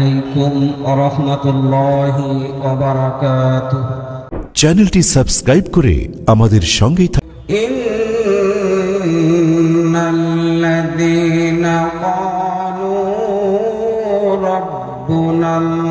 আলাইকুম চ্যানেলটি সাবস্ক্রাইব করে আমাদের সঙ্গেই থাকুন ইন্নাল্লাযীনা ক্বালু রাব্বুনাল্লাহ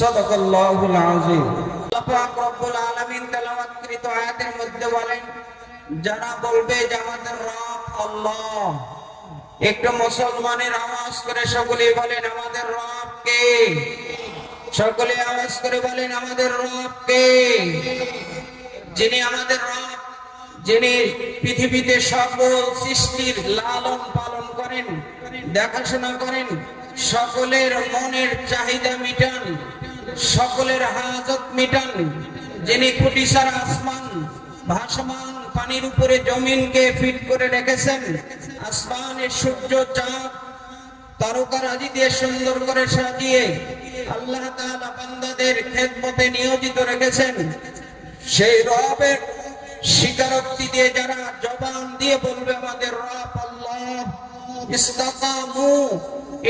সদাকাল্লাহুল আযীম। আল্লাহ রব্বুল আলামিন তেলাওয়াতকৃত আয়াতের মধ্যে বলেন, যারা বলবে যে আমাদের রব আল্লাহ, একটু মুসলমানের আওয়াজ করে সকলে বলেন, আমাদের রব কে? সকলে আওয়াজ করে বলেন, আমাদের রব কে? যিনি আমাদের রব, যিনি পৃথিবীতে সকল সৃষ্টির লালন পালন করেন, দেখাশোনা করেন, সকলের মনের চাহিদা মিটান। সকলের হাজত মিটান, যিনি কোটি সারা আসমান, ভাসমান পানির উপরে জমিনকে ফিট করে রেখেছেন। আসমানের সূর্য চাঁদ, তারকারাজি দিয়ে সুন্দর করে সাজিয়ে আল্লাহ তাআলা বান্দাদের খেদমতে নিয়োজিত রেখেছেন। সেই রবের স্বীকারোক্তি দিয়ে যারা জবান দিয়ে বলবে, আমাদের রব আল্লাহ, ইস্তাকামু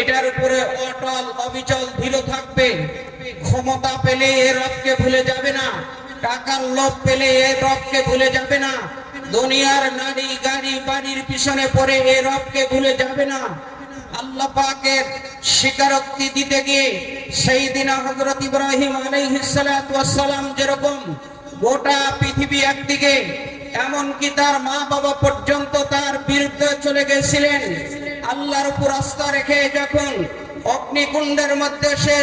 এটার উপরে অটল অবিচল ধীর থাকবে। ক্ষমতা পেলে এ রবকে ভুলে যাবে না। টাকার লোভ পেলে এ রবকে ভুলে যাবে না। দুনিয়ার নারী, গাড়ি, বাড়ির পিছনে পড়ে এ রবকে ভুলে যাবে না। স্বীকারোক্তি দিতে গিয়ে সেই দিন হজরত যেরকম গোটা একদিকে, এমনকি তার মা বাবা পর্যন্ত তার বিরুদ্ধে চলে গেছিলেন। আল্লাহর উপর আস্থা রেখে যখন অগ্নিকুণ্ডের মধ্যে সে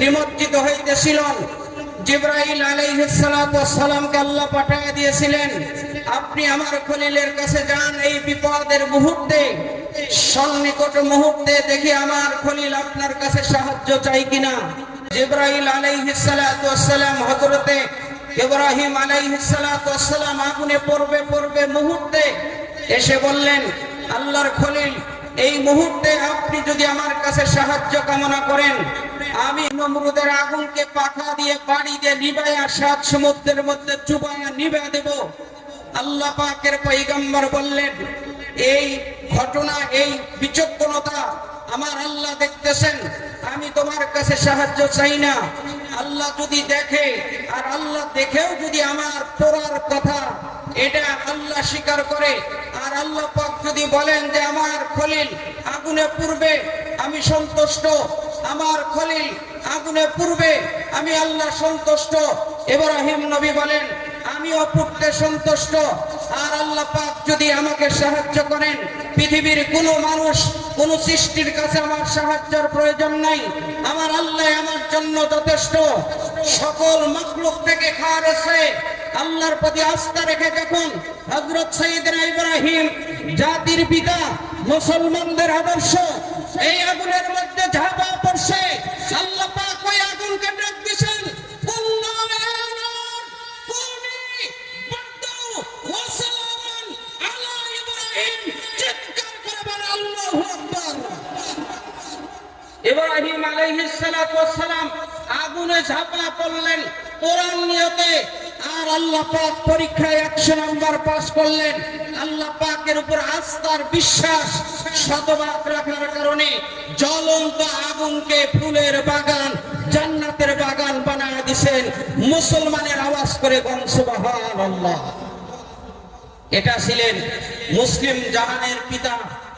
নিমজ্জিত হইতেছিলেন জিব্রাইল আলাইহিসসালামকে আল্লাহ পাঠিয়ে দিয়েছিলেন, আপনি আমার খলিলের কাছে যান এই বিপদের মুহূর্তে, সন্নিকট মুহূর্তে দেখি আমার খলিল আপনার কাছে সাহায্য চাই কিনা। জিব্রাইল আলাইহিসসালাম হযরতে ইব্রাহিম আলাইহিসসালাম আগুনে পড়বে পড়বে মুহূর্তে এসে বললেন, আল্লাহর খলিল এই মুহূর্তে আপনি যদি আমার কাছে সাহায্য কামনা করেন, আমি নমরুদের আগুনকে পাখা দিয়ে বাড়ি দিয়ে নিবাইয়া সাত সমুদ্রের মধ্যে চুবাইয়া নিবে দেব। আল্লাহ পাকের পৈগম্বর বললেন, এই ঘটনা, এই বিচক্ষণতা আমার আল্লাহ দেখতেছেন, আমি তোমার কাছে সাহায্য চাই না। আল্লাহ যদি দেখে, আর আল্লাহ দেখেও যদি আমার পড়ার কথা এটা আল্লাহ স্বীকার করে। আর আল্লাহ পাক যদি বলেন যে আমার খলিল আগুনে পূর্বে আমি সন্তুষ্ট। আমার খলিল আগুনে পূর্বে আমি আল্লাহ সন্তুষ্ট। ইব্রাহিম নবী বলেন আমিও পড়তে সন্তুষ্ট। আর আল্লাহ পাক যদি আমাকে সাহায্য করেন, পৃথিবীর কোনো মানুষ, কোন সৃষ্টির কাছে আমার সাহায্যের প্রয়োজন নাই। আমার আল্লাহ আমার জন্য যথেষ্ট। সকল মখলুক থেকে খারেছে আল্লাহর প্রতি আস্থা রেখে যখন হজরত সঈদনা ইব্রাহিম জাতির পিতা, মুসলমানদের আদর্শ, এই আগুনের মধ্যে ঝাঁপা পড়ছে, আল্লাহ পাক ওই আগুনকে ডাক দিছেন ইব্রাহিম আলাইহিস সালাতু ওয়াসসালাম আগুনে ঝাঁপা পড়লেন আর আল্লাহ পাক পরীক্ষায় একশো পাস করলেন। আল্লাহ পাকের উপর আস্থার বিশ্বাস শতভাগ রাখার কারণে জ্বলন্ত আগুনকে ফুলের বাগান, জান্নাতের বাগান বানায় দিছেন। মুসলমানের আওয়াজ করে বংশবাহান আল্লাহ এটা ছিলেন মুসলিম জাহানের পিতা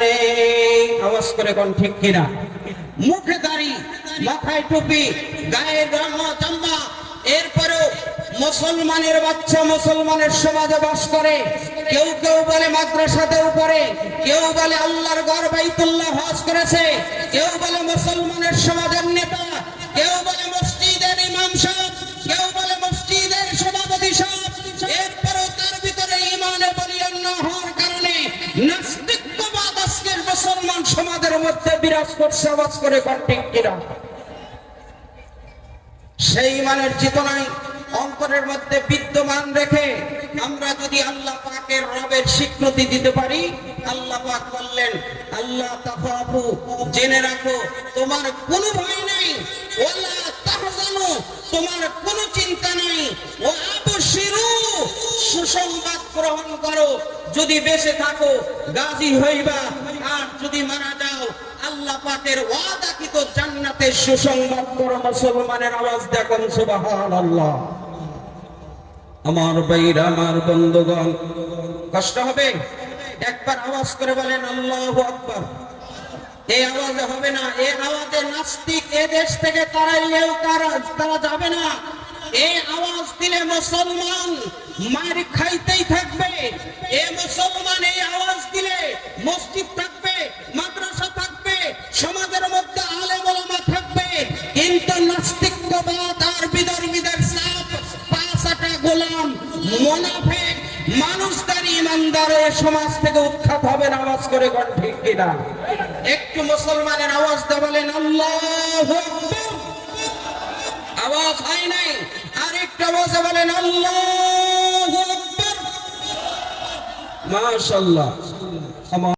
নে করে কোন ঠিক কিনা? মুখে মাথায় টুপি, গায়ে এরপরেও মুসলমানের বাচ্চা মুসলমানের সমাজে বাস করে। কেউ কেউ বলে মাদ্রাসাতেও পড়ে, কেউ বলে আল্লাহর ঘর বাইতুল্লাহ হজ করেছে, কেউ বলে মুসলমানের সমাজের নেতা, কেউ বলে করছে আওয়াজ করে কন্টিক কিনা সেই ইমানের চেতনায় অন্তরের মধ্যে বিদ্যমান রেখে আমরা যদি আল্লাহ পাকের রবের স্বীকৃতি দিতে পারি, আল্লাহ পাক বললেন, আল্লাহ তাফাফু, জেনে রাখো, তোমার কোনো ভয় নেই। ওয়ালা তাহজানু, তোমার কোনো চিন্তা নেই। ও আবশিরু, সুসংবাদ গ্রহণ করো। যদি বেঁচে থাকো, গাজী হইবা। আর যদি মারা যাও জান্নাতের সুসংবাদ করো, মুসলমানের আওয়াজ আমার ভাইরা, আমার বন্ধুগণ, কষ্ট হবে? একবার আওয়াজ করে বলেন, আল্লাহু আকবার। এই আওয়াজে হবে না, এই আওয়াজে নাস্তিক এ দেশ থেকে তারাইলেও তারা তারা যাবে না। এই আওয়াজ দিলে মুসলমান মার খাইতেই থাকবে এ মুসলমান এই আওয়াজ দিলে মসজিদ থাকবে মাদ্রাসা থাকবে সমাজের মধ্যে আলেম ওলামা থাকবে কিন্তু নাস্তিকবাদ বিধর্মীদের সাপ? পাঁচাটা গোলাম, মোনাফেক, মানুষদারি ইমানদার সমাজ থেকে উৎখাত হবে আওয়াজ করে কোন ঠিক কিনা? একটু মুসলমানের আওয়াজ দা বলেন, আল্লাহ আওয়াজ হয় নাই, আর একটু আওয়াজে বলেন, আল্লাহ মাশাল্লাহ